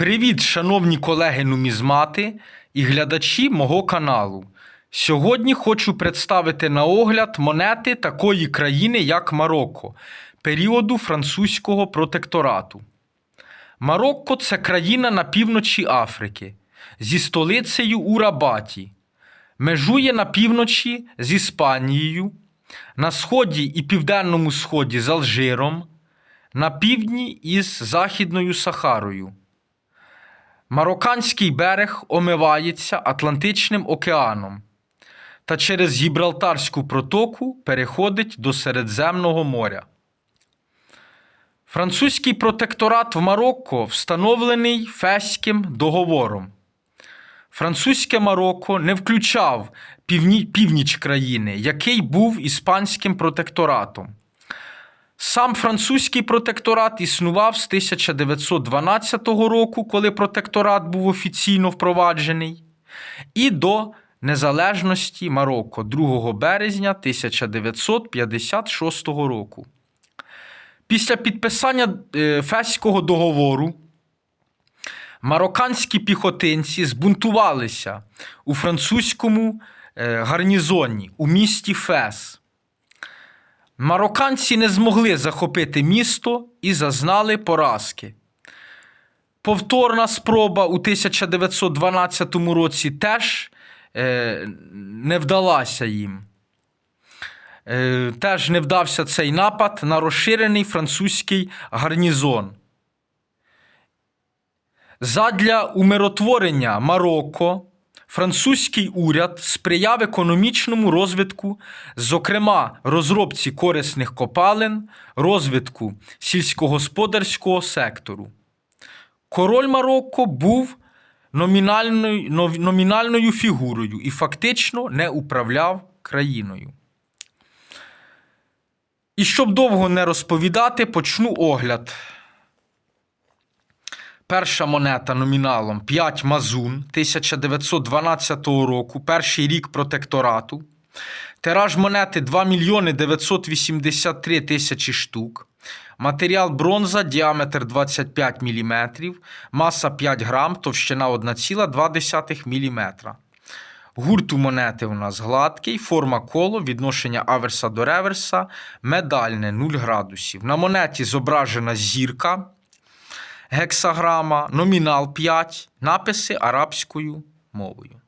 Привіт, шановні колеги нумізмати і глядачі мого каналу. Сьогодні хочу представити на огляд монети такої країни, як Марокко, періоду французького протекторату. Марокко це країна на півночі Африки зі столицею у Рабаті. Межує на півночі з Іспанією, на сході і південному сході з Алжиром, на півдні із Західною Сахарою. Марокканський берег омивається Атлантичним океаном та через Гібралтарську протоку переходить до Середземного моря. Французький протекторат в Марокко встановлений Феським договором. Французьке Марокко не включав півні- північ країни, який був іспанським протекторатом. Сам французький протекторат існував з 1912 року, коли протекторат був офіційно впроваджений, і до незалежності Марокко 2 березня 1956 року. Після підписання е, Феського договору марокканські піхотинці збунтувалися у французькому е, гарнізоні у місті Фес. Марокканці не змогли захопити місто і зазнали поразки. Повторна спроба у 1912 році теж е, не вдалася їм. Е, теж не вдався цей напад на розширений французький гарнізон. Задля умиротворення Марокко французький уряд сприяв економічному розвитку, зокрема розробці корисних копалин, розвитку сільськогосподарського сектору. Король Марокко був номінальною, номінальною фігурою і фактично не управляв країною. І щоб довго не розповідати, почну огляд. Перша монета номіналом 5 Мазун 1912 року, перший рік протекторату. Тираж монети 2 мільйони 983 тисячі штук. Матеріал бронза, діаметр 25 мм, маса 5 грам, товщина 1,2 мм. Гурт у монети у нас гладкий, форма коло, відношення аверса до реверса, медальне 0 градусів. На монеті зображена зірка гексаграма, номінал 5, написи арабською мовою.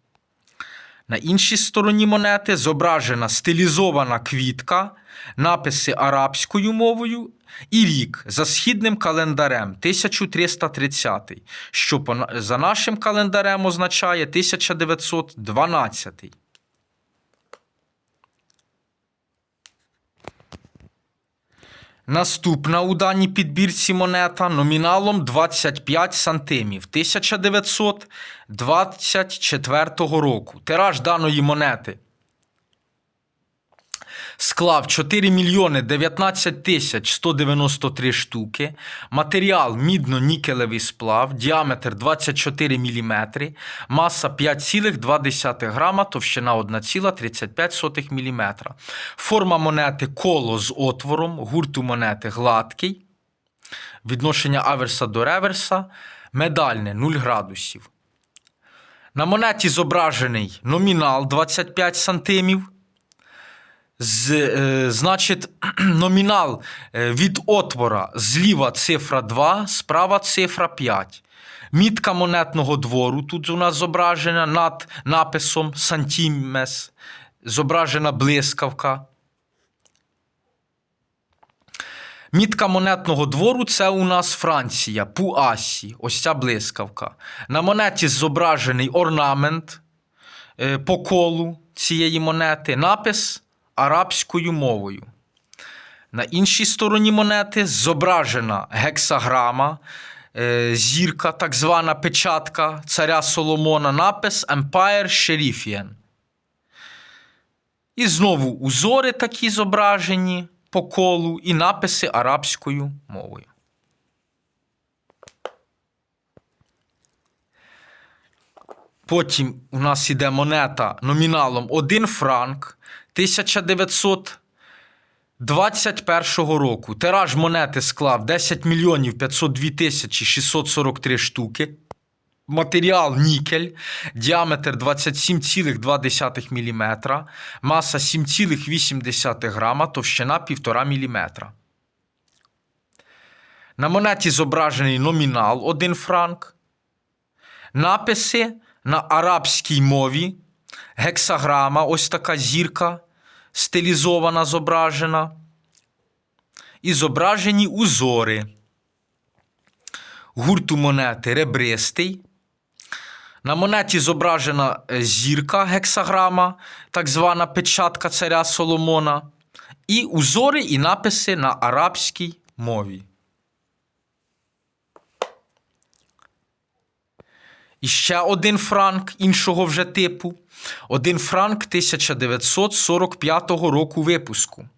На іншій стороні монети зображена стилізована квітка, написи арабською мовою і рік за східним календарем 1330, що за нашим календарем означає 1912. Наступна у даній підбірці монета номіналом 25 сантимів 1924 року. Тираж даної монети склав 4 мільйони 19 тисяч 193 штуки, матеріал мідно-нікелевий сплав, діаметр 24 мм, маса 5,2 грама, товщина 1,35 мм. Форма монети коло з отвором, гурт монети гладкий, відношення аверса до реверса, медальне 0 градусів. На монеті зображений номінал 25 сантимів. З, е, значить, номінал е, від отвора зліва цифра 2, справа цифра 5. Мітка монетного двору тут у нас зображена над написом Сантімес, зображена блискавка. Мітка монетного двору це у нас Франція, Пуасі, ось ця блискавка. На монеті зображений орнамент е, по колу цієї монети, напис арабською мовою. На іншій стороні монети зображена гексаграма, е, зірка, так звана печатка царя Соломона, напис Empire Sherifian. І знову узори такі зображені по колу і написи арабською мовою. Потім у нас іде монета номіналом 1 франк 1921 року. Тираж монети склав 10 мільйонів 502 тисячі 643 штуки. Матеріал нікель, діаметр 27,2 мм, маса 7,8 грама, товщина 1,5 мм. На монеті зображений номінал 1 франк. Написи на арабській мові, гексаграма, ось така зірка стилізована, зображена. І зображені узори. Гурту монети ребристий. На монеті зображена е, зірка гексаграма, так звана печатка царя Соломона, і узори і написи на арабській мові. І ще один франк іншого вже типу. Один франк 1945 року випуску.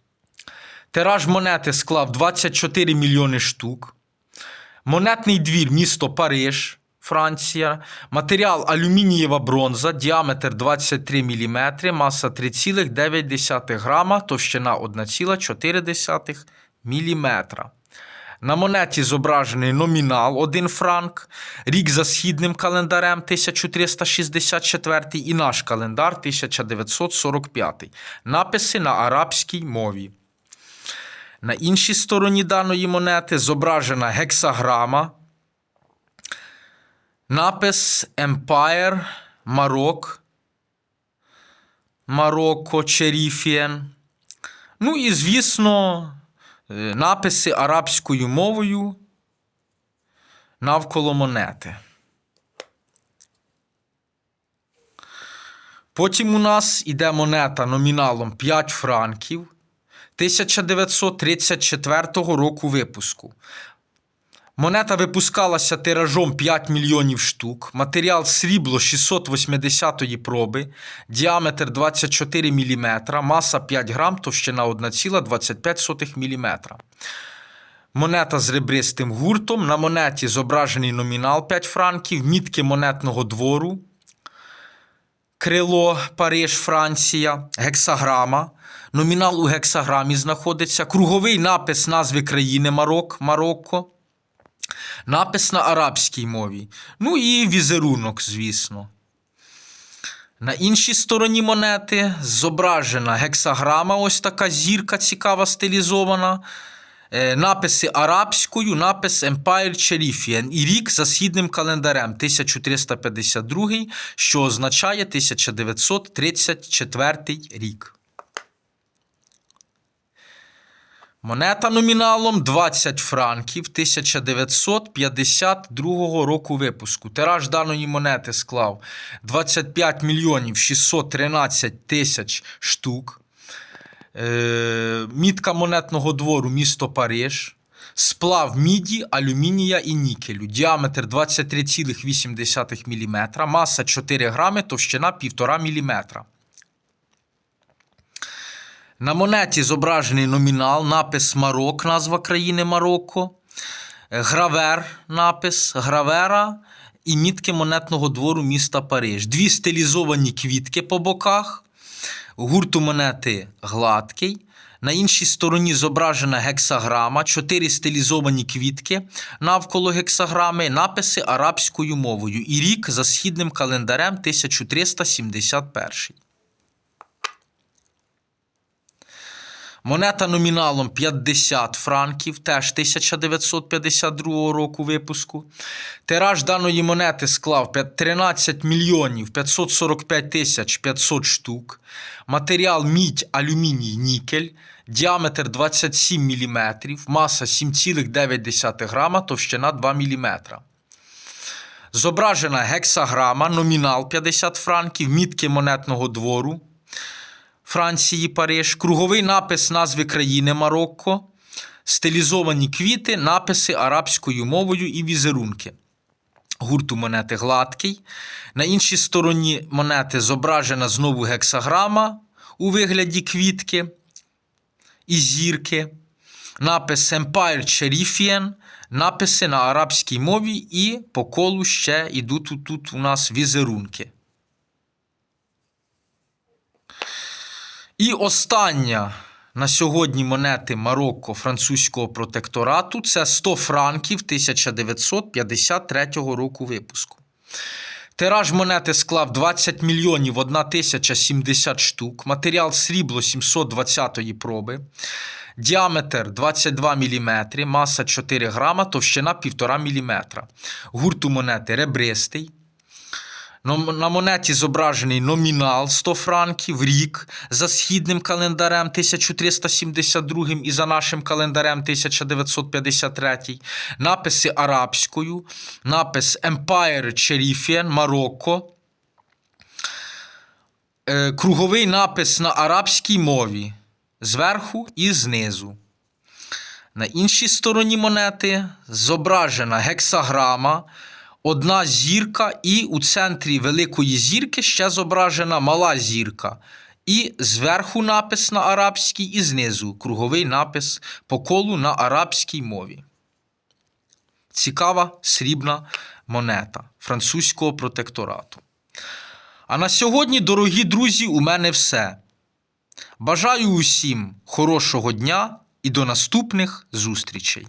Тираж монети склав 24 мільйони штук. Монетний двір місто Париж, Франція. Матеріал алюмінієва бронза, діаметр 23 мм, маса 3,9 грама, товщина 1,4 мм. На монеті зображений номінал 1 франк, рік за східним календарем 1364 і наш календар 1945. Написи на арабській мові. На іншій стороні даної монети зображена гексаграма, напис Empire, Марок, Марокко, Черіфієн. Ну і, звісно, написи арабською мовою навколо монети. Потім у нас іде монета номіналом 5 франків 1934 року випуску. Монета випускалася тиражом 5 мільйонів штук, матеріал срібло 680 проби, діаметр 24 мм, маса 5 грам, товщина 1,25 мм. Монета з ребристим гуртом. На монеті зображений номінал 5 франків, мітки монетного двору, крило Париж, Франція, гексаграма. Номінал у гексаграмі знаходиться, круговий напис назви країни Марок, Марокко. Напис на арабській мові. Ну і візерунок, звісно. На іншій стороні монети зображена гексаграма, ось така зірка цікава стилізована. Е, Написи арабською, напис Empire Cherifien і рік за східним календарем 1352, що означає 1934 рік. Монета номіналом 20 франків 1952 року випуску. Тираж даної монети склав 25 мільйонів 613 тисяч штук. Е, мітка монетного двору місто Париж. Сплав міді, алюмінія і нікелю. Діаметр 23,8 мм, маса 4 грами, товщина 1,5 мм. На монеті зображений номінал, напис Марок, назва країни Марокко, е, гравер, напис гравера і мітки монетного двору міста Париж. Дві стилізовані квітки по боках. Гурту монети гладкий. На іншій стороні зображена гексаграма, чотири стилізовані квітки навколо гексаграми, написи арабською мовою. І рік за східним календарем 1371. Монета номіналом 50 франків, теж 1952 року випуску. Тираж даної монети склав 13 мільйонів 545 тисяч 500 штук. Матеріал мідь, алюміній, нікель. Діаметр 27 мм, маса 7,9 грама, товщина 2 мм. Зображена гексаграма, номінал 50 франків, мітки монетного двору. Франції, Париж, круговий напис назви країни Марокко, стилізовані квіти, написи арабською мовою і візерунки. Гурту монети гладкий. На іншій стороні монети зображена знову гексаграма у вигляді квітки і зірки. Напис Empire Cherifien, написи на арабській мові, і по колу ще йдуть тут у нас візерунки. І остання на сьогодні монети Марокко французького протекторату це 100 франків 1953 року випуску. Тираж монети склав 20 мільйонів 1 тисяча 70 штук. Матеріал срібло 720 проби. Діаметр 22 мм, маса 4 грама, товщина 1,5 мм. Гурт у монети ребристий. На монеті зображений номінал 100 франків, рік за східним календарем 1372 і за нашим календарем 1953, написи арабською, напис Empire Cherifien, Марокко, е, круговий напис на арабській мові зверху і знизу. На іншій стороні монети зображена гексаграма, одна зірка, і у центрі великої зірки ще зображена мала зірка. І зверху напис на арабській, і знизу круговий напис по колу на арабській мові. Цікава срібна монета французького протекторату. А на сьогодні, дорогі друзі, у мене все. Бажаю усім хорошого дня і до наступних зустрічей!